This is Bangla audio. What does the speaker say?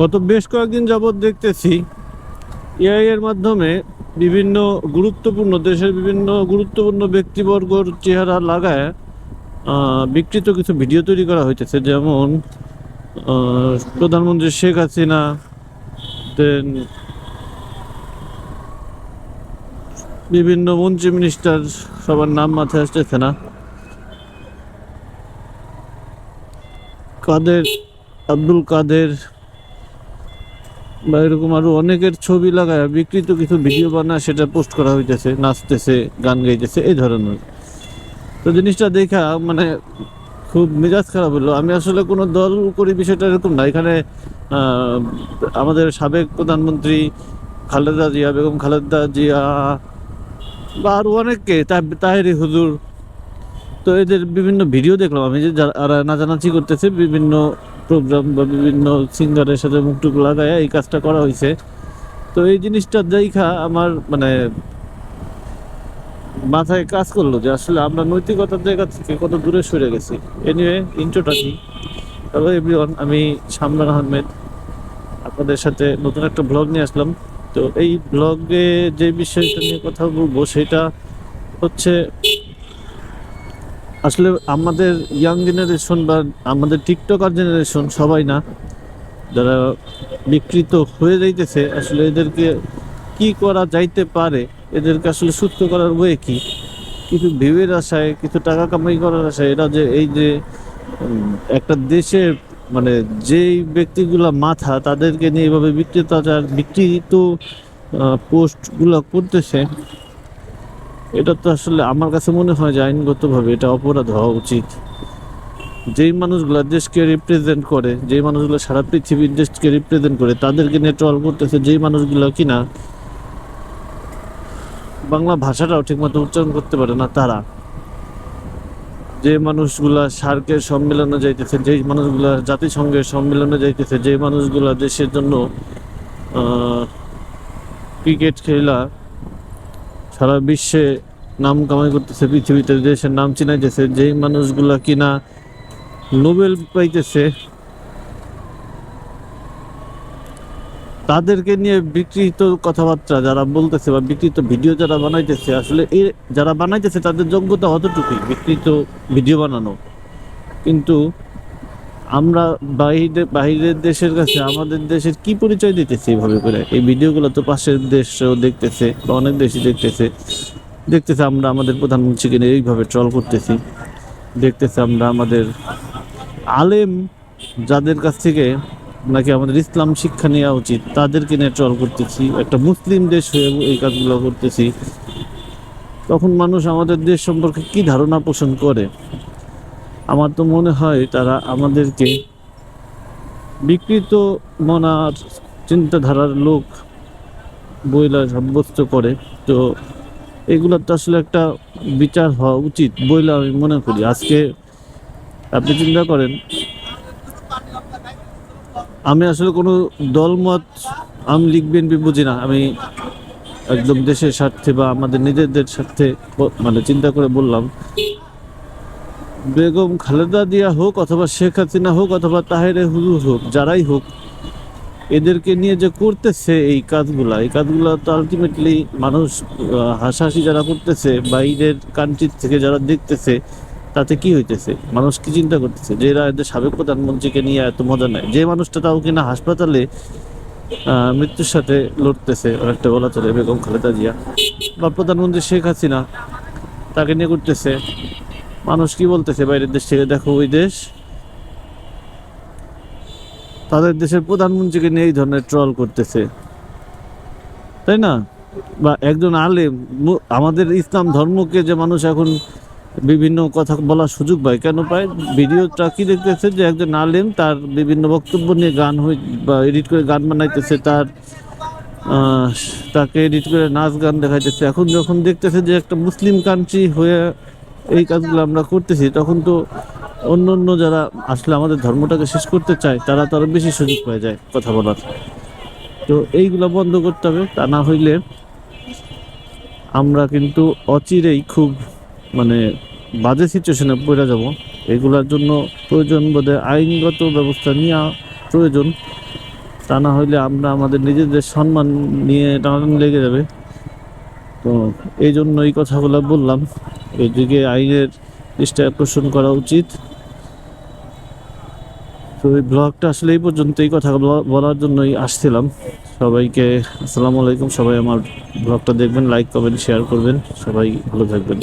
গত বেশ কয়েকদিন যাবৎ দেখতেছি এআই এর মাধ্যমে বিভিন্ন গুরুত্বপূর্ণ, দেশের বিভিন্ন গুরুত্বপূর্ণ ব্যক্তিবর্গর চেহারা লাগায় বিকৃত কিছু ভিডিও তৈরি করা হইতেছে। যেমন প্রধানমন্ত্রী শেখ হাসিনা দেন বিভিন্ন মন্ত্রী মিনিস্টার সবার নাম মাথায় আসতেছে না। কাদের, আব্দুল কাদের বা এরকম আরও অনেকের ছবি লাগায় বিকৃত কিছু ভিডিও বানায়, সেটা পোস্ট করা হইতেছে, নাচতেছে, গান গাইতেছে, এই ধরনের। তো জিনিসটা দেখা মানে খুব মেজাজ খারাপ হলো। আমি আসলে কোনো দল করি বিষয়টা এরকম না। এখানে আমাদের সাবেক প্রধানমন্ত্রী খালেদা জিয়া, বেগম খালেদা জিয়া, বা আরও অনেককে তাহেরি হুজুর। তো এদের বিভিন্ন ভিডিও দেখলাম। আমি যে যারা নাচানাচি করতেছে, বিভিন্ন প্রোগ্রাম বা বিভিন্ন সিঙ্গারের সাথে মুখটুক লাগায় এই কাজটা করা হয়েছে তো এই জিনিসটা দেখা আমার মানে মাথায় কাজ করল যে আসলে আমরা নৈতিকতার জায়গা থেকে কত দূরে সরে গেছি। এনিওয়ে ইন্ট্রোটা কি হ্যালো এভরিওয়ান আমি শামরান আহমেদ। আপনাদের সাথে নতুন একটা ব্লগ নিয়ে আসলাম। তো এই ব্লগে যে বিষয়টা নিয়ে কথা বলব সেটা হচ্ছে আসলে আমাদের ইয়াং জেনারেশন বা আমাদের টিকটকার জেনারেশন সবাই না, যারা বিকৃত হয়ে যাইতেছে, আসলে এদেরকে কি করা যাইতে পারে? এদেরকে আসলে সুস্থ করার ওয়ে কি? কিছু ভিউয়ের আশায়, কিছু টাকা কামাই করার আশায় এরা যে এই যে একটা দেশের মানে যেই ব্যক্তিগুলা মাথা, তাদেরকে নিয়ে এভাবে বিকৃতাচার বিকৃত পোস্টগুলো করতেছে এটা তো আসলে আমার কাছে মনে হয় যে আইনগতভাবে এটা অপরাধ হওয়া উচিত। যেই মানুষগুলো দেশকে রিপ্রেজেন্ট করে, যেই মানুষগুলো সারা পৃথিবীর দেশকে রিপ্রেজেন্ট করে, তাদেরকে নিয়ে ট্রল করতেছে, যেই মানুষগুলো কিনা বাংলা ভাষাটাও ঠিকমতো উচ্চারণ করতে পারে না তারা। যে মানুষগুলা সার্কের সম্মেলনে যাইতেছে, যেই মানুষগুলা জাতিসংঘের সম্মেলনে যাইতেছে যে মানুষগুলা দেশের জন্য ক্রিকেট খেলা সারা বিশ্বে নাম কামাই করতেছে, পৃথিবীতে দেশের নাম চিনাইতেছে, যেই মানুষগুলা কিনা নোবেল পাইতেছে, তাদেরকে নিয়ে বিকৃত কথাবার্তা যারা বলতেছে বা বিকৃত ভিডিও যারা বানাইতেছে, আসলে এই যারা বানাইতেছে তাদের যোগ্যতা অতটুকুই, বিকৃত ভিডিও বানানো। কিন্তু আমরা বাইরে বাইরের দেশের কাছে, আমাদের দেশের কি পরিচয় দিতেছি এইভাবে করে? এই ভিডিওগুলো তো পাশের দেশও দেখতেছে, বা অনেক দেশই দেখতেছে। দেখতেছে আমরা আমাদের প্রধানমন্ত্রীকে নিয়ে এইভাবে ট্রল করতেছি। দেখতেছে আমরা আমাদের আলেম যাদের কাছ থেকে নাকি আমাদের ইসলাম শিক্ষা নেওয়া উচিত, তাদেরকে নিয়ে ট্রল করতেছি। একটা মুসলিম দেশ হয়ে এই কাজগুলো করতেছি। তখন মানুষ আমাদের দেশ সম্পর্কে কি ধারণা পোষণ করে? আমার তো মনে হয় তারা আমাদেরকে বিকৃত মনার চিন্তাধারার লোক বইলা সাব্যস্ত করে। তো এগুলোর তো আসলে একটা বিচার হওয়া উচিত বইলে আমি মনে করি। আজকে আপনি চিন্তা করেন, আমি আসলে কোনো দলমত আমি লিখবেন বুঝি না। আমি একদম দেশের স্বার্থে বা আমাদের নিজেদের স্বার্থে মানে চিন্তা করে বললাম। বেগম খালেদা দিয়া হোক অথবা শেখ হাসিনা হোক অথবা তাহেরে হুজুর হোক, যারাই হোক, এদেরকে নিয়ে যে করতেছে এই কাজগুলা, এই কাজগুলো তো আলটিমেটলি মানুষ হাসাহাসি যারা করতেছে বাইরের কান্ট্রির থেকে যারা দেখতেছে, তাতে কি হইতেছে? মানুষ কি চিন্তা করতেছে? যে এরা এদের সাবেক প্রধানমন্ত্রীকে নিয়ে এত মজা নেয়। যে মানুষটা তাও কিনা হাসপাতালে মৃত্যুর সাথে লড়তেছে অনেকটা বলা চলে, বেগম খালেদা জিয়া। বা প্রধানমন্ত্রী শেখ হাসিনা, তাকে নিয়ে করতেছে। মানুষ কি বলতেছে বাইরের দেশ থেকে? দেখো ওই দেশ। তাদের দেশের প্রধানমন্ত্রীকে নিয়ে এই ধরনের ট্রল করতেছে। তাই না? বা একজন আলেম আমাদের ইসলাম ধর্মকে যে মানুষ এখন বিভিন্ন কথা বলার সুযোগ পায়, কেন পায়? ভিডিওটা কি দেখতেছে যে একজন আলেম তার বিভিন্ন বক্তব্য নিয়ে গান হই, বা এডিট করে গান বানাইতেছে, তার তাকে এডিট করে নাচ গান দেখাইতেছে। এখন যখন দেখতেছে যে একটা মুসলিম কান্ট্রি হয়ে এই কাজগুলো আমরা করতেছি, তখন তো অন্য অন্য যারা আসলে আমাদের ধর্মটাকে শেষ করতে চায়, তারা তো বেশি সুযোগ পেয়ে যায় কথা বলার। তো এইগুলো বন্ধ করতে হবে, তা না হইলে আমরা কিন্তু অচিরেই খুব মানে বাজে সিচুয়েশনে পড়ে যাব। এগুলোর জন্য প্রয়োজন বোধে আইনগত ব্যবস্থা নেওয়া প্রয়োজন। তা না হইলে আমরা আমাদের নিজেদের সম্মান নিয়ে টানাটানি লেগে যাবে। তো এই জন্য এই কথাগুলো বললাম। এদিকে আইনের দৃষ্টি আকর্ষণ করা উচিত। তো এই ব্লগটা আসলে এই পর্যন্ত এই কথা বলার জন্যই আসছিলাম। সবাইকে আসসালামু আলাইকুম। সবাই আমার ব্লগটা দেখবেন, লাইক, কমেন্ট, শেয়ার করবেন। সবাই ভালো থাকবেন।